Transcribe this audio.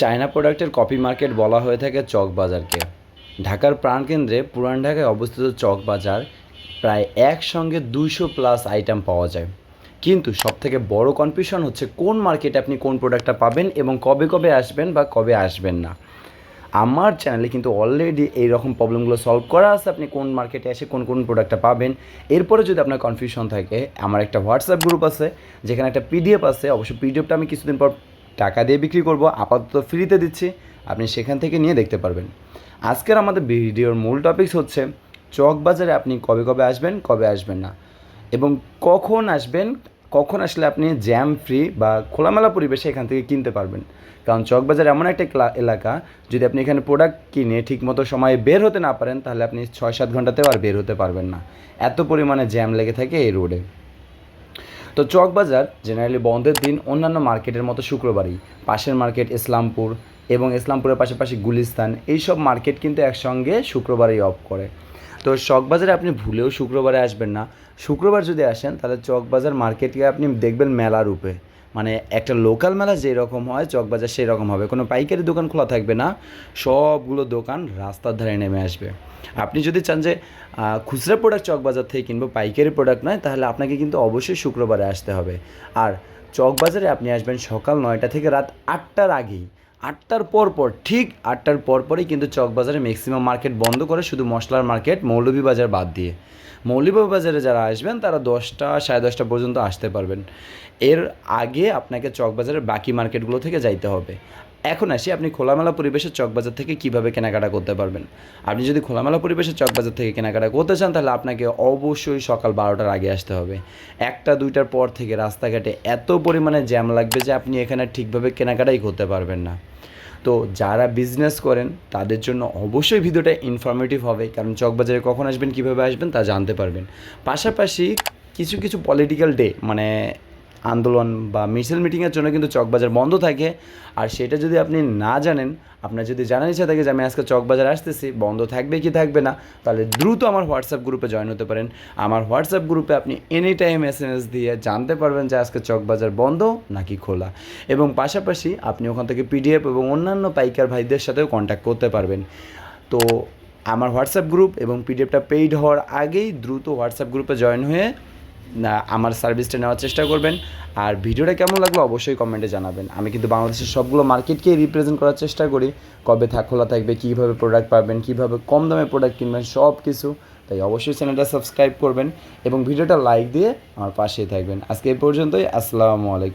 China প্রোডাক্টের copy market বলা হয়ে থাকে চক বাজারকে। ঢাকার প্রাণকেন্দ্রে পুরান ঢাকায় অবস্থিত চক বাজার প্রায় একসঙ্গে দুইশো প্লাস আইটেম পাওয়া যায়। কিন্তু সবথেকে বড় কনফিউশন হচ্ছে কোন মার্কেটে আপনি কোন প্রোডাক্টটা পাবেন এবং কবে কবে আসবেন বা কবে আসবেন না। আমার চ্যানেলে কিন্তু অলরেডি এই রকম প্রবলেমগুলো সলভ করা আছে, আপনি কোন মার্কেটে এসে কোন কোন প্রোডাক্টটা পাবেন। এরপরে যদি আপনার কনফিউশন থাকে, আমার একটা হোয়াটসঅ্যাপ গ্রুপ আছে, যেখানে একটা পিডিএফ আছে। অবশ্য পিডিএফটা আমি কিছুদিন পর টাকা দিয়ে বিক্রি করব, আপাতত ফ্রিতে দিচ্ছি, আপনি সেখান থেকে নিয়ে দেখতে পারবেন। আজকের আমাদের ভিডিওর মূল টপিকস হচ্ছে চক বাজারে আপনি কবে কবে আসবেন কবে আসবেন না? এবং কখন আসবেন, কখন আসলে আপনি জ্যাম ফ্রি বা খোলামেলা পরিবেশে এখান থেকে কিনতে পারবেন? কারণ চকবাজার এমন একটা এলাকা, যদি আপনি এখানে প্রোডাক্ট কিনে ঠিকমতো সময়ে বের হতে না পারেন, তাহলে আপনি ছয় সাত ঘন্টাতেও আর বের হতে পারবেন না। এত পরিমাণে জ্যাম লেগে থাকে এই রোডে তো চকবাজার জেনারেলি বন্ধের দিন অন্যান্য মার্কেটের মতো শুক্রবারই। পাশের মার্কেট ইসলামপুর এবং ইসলামপুরের পাশাপাশি গুলিস্তান, এইসব মার্কেট কিন্তু একসঙ্গে শুক্রবারেই অফ করে। তো চকবাজারে আপনি ভুলেও শুক্রবারে আসবেন না। শুক্রবার যদি আসেন, তাহলে চকবাজার মার্কেটকে আপনি দেখবেন মেলা রূপে। মানে একটা লোকাল মেলা যেরকম হয়, চকবাজার সেই রকম হবে। কোনো পাইকারি দোকান খোলা থাকবে না। সবগুলো দোকান রাস্তার ধারে নেমে আসবে। আপনি যদি চান যে খুচরা প্রোডাক্ট চকবাজার থেকে কিনবো, পাইকারি প্রোডাক্ট নয়, তাহলে আপনাকে কিন্তু অবশ্যই শুক্রবারে আসতে হবে। আর চকবাজারে আপনি আসবেন সকাল নয়টা থেকে রাত আটটার আগেই। আটটার পর পর, ঠিক আটটার পর পরই কিন্তু চকবাজারে ম্যাক্সিমাম মার্কেট বন্ধ করে শুধু মশলার মার্কেট মৌলভীবাজার বাদ দিয়ে। মৌলভীবাজারে যারা আসবেন, তারা দশটা, সাড়ে দশটা পর্যন্ত আসতে পারবেন। এর আগে আপনাকে চকবাজারের বাকি মার্কেটগুলো থেকে যাইতে হবে। এখন আসি আপনি খোলামেলা পরিবেশে চকবাজার থেকে কীভাবে কেনাকাটা করতে পারবেন। আপনি যদি খোলামেলা পরিবেশে চকবাজার থেকে কেনাকাটা করতে চান, তাহলে আপনাকে অবশ্যই সকাল বারোটার আগে আসতে হবে। একটা দুইটার পর থেকে রাস্তাঘাটে এত পরিমাণে জ্যাম লাগবে যে আপনি এখানে ঠিকভাবে কেনাকাটাই করতে পারবেন না। তো যারা বিজনেস করেন, তাদের জন্য অবশ্যই ভিডিওটা ইনফরমেটিভ হবে, কারণ চকবাজারে কখন আসবেন, কীভাবে আসবেন তা জানতে পারবেন। পাশাপাশি কিছু কিছু পলিটিক্যাল ডে মানে আন্দোলন বা মিছিল মিটিংয়ের জন্য কিন্তু চকবাজার বন্ধ থাকে। আর সেটা যদি আপনি না জানেন, আপনার যদি জানার ইচ্ছা থাকে যে আমি আজকে চকবাজার আসতেছি, বন্ধ থাকবে কি থাকবে না, তাহলে দ্রুত আমার হোয়াটসঅ্যাপ গ্রুপে জয়েন হতে পারেন। আমার হোয়াটসঅ্যাপ গ্রুপে আপনি any time S M S দিয়ে জানতে পারবেন যে আজকে চকবাজার বন্ধ নাকি খোলা। এবং পাশাপাশি আপনি ওখান থেকে পিডিএফ এবং অন্যান্য পাইকার ভাইদের সাথেও কন্ট্যাক্ট করতে পারবেন। তো আমার হোয়াটসঅ্যাপ গ্রুপ এবং পিডিএফটা পেইড হওয়ার আগেই দ্রুত হোয়াটসঅ্যাপ গ্রুপে জয়েন হয়ে আমার সার্ভিসটা নেওয়ার চেষ্টা করবেন। আর ভিডিওটা কেমন লাগল অবশ্যই কমেন্টে জানাবেন। আমি কিন্তু বাংলাদেশের সবগুলো মার্কেটকেই রিপ্রেজেন্ট করার চেষ্টা করি। কবে থাক, খোলা থাকবে, কীভাবে প্রোডাক্ট পাবেন, কীভাবে কম দামে প্রোডাক্ট কিনবেন সব কিছু তাই অবশ্যই চ্যানেলটা সাবস্ক্রাইব করবেন এবং ভিডিওটা লাইক দিয়ে আমার পাশেই থাকবেন। আজকে এই পর্যন্তই। আসসালামু আলাইকুম।